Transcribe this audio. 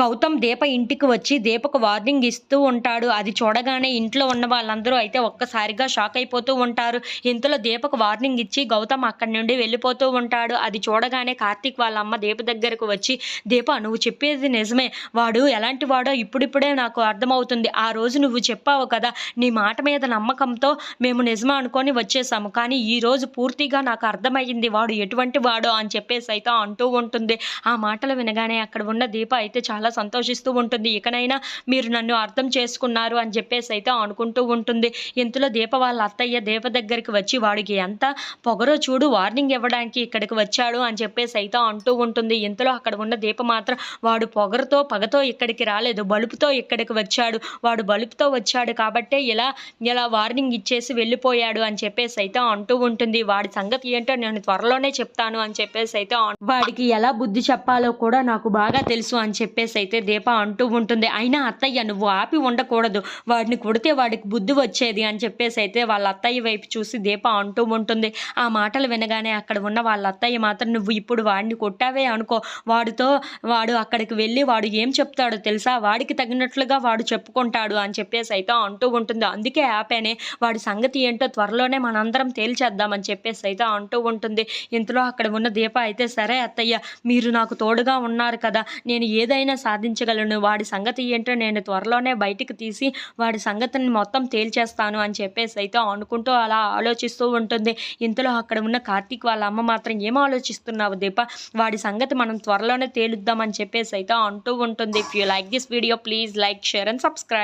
గౌతమ్ దీప ఇంటికి వచ్చి దీపకు వార్నింగ్ ఇస్తూ ఉంటాడు. అది చూడగానే ఇంట్లో ఉన్న వాళ్ళందరూ అయితే ఒక్కసారిగా షాక్ అయిపోతూ ఉంటారు. ఇంతలో దీపకు వార్నింగ్ ఇచ్చి గౌతమ్ అక్కడి నుండి వెళ్ళిపోతూ ఉంటాడు. అది చూడగానే కార్తీక్ వాళ్ళ అమ్మ దీప దగ్గరకు వచ్చి దీప నువ్వు చెప్పేది నిజమే. వాడు ఎలాంటి వాడో ఇప్పుడిప్పుడే నాకు అర్థమవుతుంది. ఆ రోజు నువ్వు చెప్పావు కదా నీ మాట మీద నమ్మకంతో మేము నిజమా అనుకొని వచ్చేసాము. కానీ ఈ రోజు పూర్తిగా నాకు అర్థమయ్యింది వాడు ఎటువంటి వాడో అని చెప్పేసి అయితే అంటూ ఉంటుంది. ఆ మాటలు వినగానే అక్కడ ఉన్న దీప అయితే చాలా సంతోషిస్తూ ఉంటుంది. ఇకనైనా మీరు నన్ను అర్థం చేసుకున్నారు అని చెప్పేసి అయితే అనుకుంటూ ఉంటుంది. ఇంతలో దీప వాళ్ళ అత్తయ్య దీప దగ్గరికి వచ్చి వాడికి ఎంత పొగరో చూడు వార్నింగ్ ఇవ్వడానికి ఇక్కడికి వచ్చాడు అని చెప్పేసి అయితే అంటూ ఉంటుంది. ఇంతలో అక్కడ ఉన్న దీప మాత్రం వాడు పొగరతో పగతో ఇక్కడికి రాలేదు బలుపుతో ఇక్కడికి వచ్చాడు. వాడు బలుపుతో వచ్చాడు కాబట్టే ఇలా ఇలా వార్నింగ్ ఇచ్చేసి వెళ్ళిపోయాడు అని చెప్పేసి అయితే అంటూ ఉంటుంది. వాడి సంగతి ఏంటో నేను త్వరలోనే చెప్తాను అని చెప్పేసి అయితే వాడికి ఎలా బుద్ధి చెప్పాలో కూడా నాకు బాగా తెలుసు అని చెప్పేసి అయితే దీప అంటూ ఉంటుంది. అయినా అత్తయ్య నువ్వు ఆపి ఉండకూడదు. వాడిని కొడితే వాడికి బుద్ధి వచ్చేది అని చెప్పేసి అయితే వాళ్ళ అత్తయ్య వైపు చూసి దీప అంటూ ఉంటుంది. ఆ మాటలు వినగానే అక్కడ ఉన్న వాళ్ళ అత్తయ్య మాత్రం నువ్వు ఇప్పుడు వాడిని కొట్టావే అనుకో. వాడితో వాడు అక్కడికి వెళ్ళి వాడు ఏం చెప్తాడో తెలుసా? వాడికి తగినట్లుగా వాడు చెప్పుకుంటాడు అని చెప్పేసి అయితే అంటూ ఉంటుంది. అందుకే ఆపానే వాడి సంగతి ఏంటో త్వరలోనే మనందరం తేల్చేద్దామని చెప్పేసి అయితే అంటూ ఉంటుంది. ఇంతలో అక్కడ ఉన్న దీప అయితే సరే అత్తయ్య మీరు నాకు తోడుగా ఉన్నారు కదా. నేను ఏదైనా ఏదైనా సాధించగలను. వాడి సంగతి ఏంటో నేను త్వరలోనే బయటికి తీసి వాడి సంగతిని మొత్తం తేల్చేస్తాను అని చెప్పేసి అయితే అనుకుంటూ అలా ఆలోచిస్తూ ఉంటుంది. ఇంతలో అక్కడ ఉన్న కార్తీక్ వాళ్ళ అమ్మ మాత్రం ఏం ఆలోచిస్తున్నావు దీప? వాడి సంగతి మనం త్వరలోనే తేలుద్దామని చెప్పేసి అయితే అంటూ ఉంటుంది. If you like this video please like share and subscribe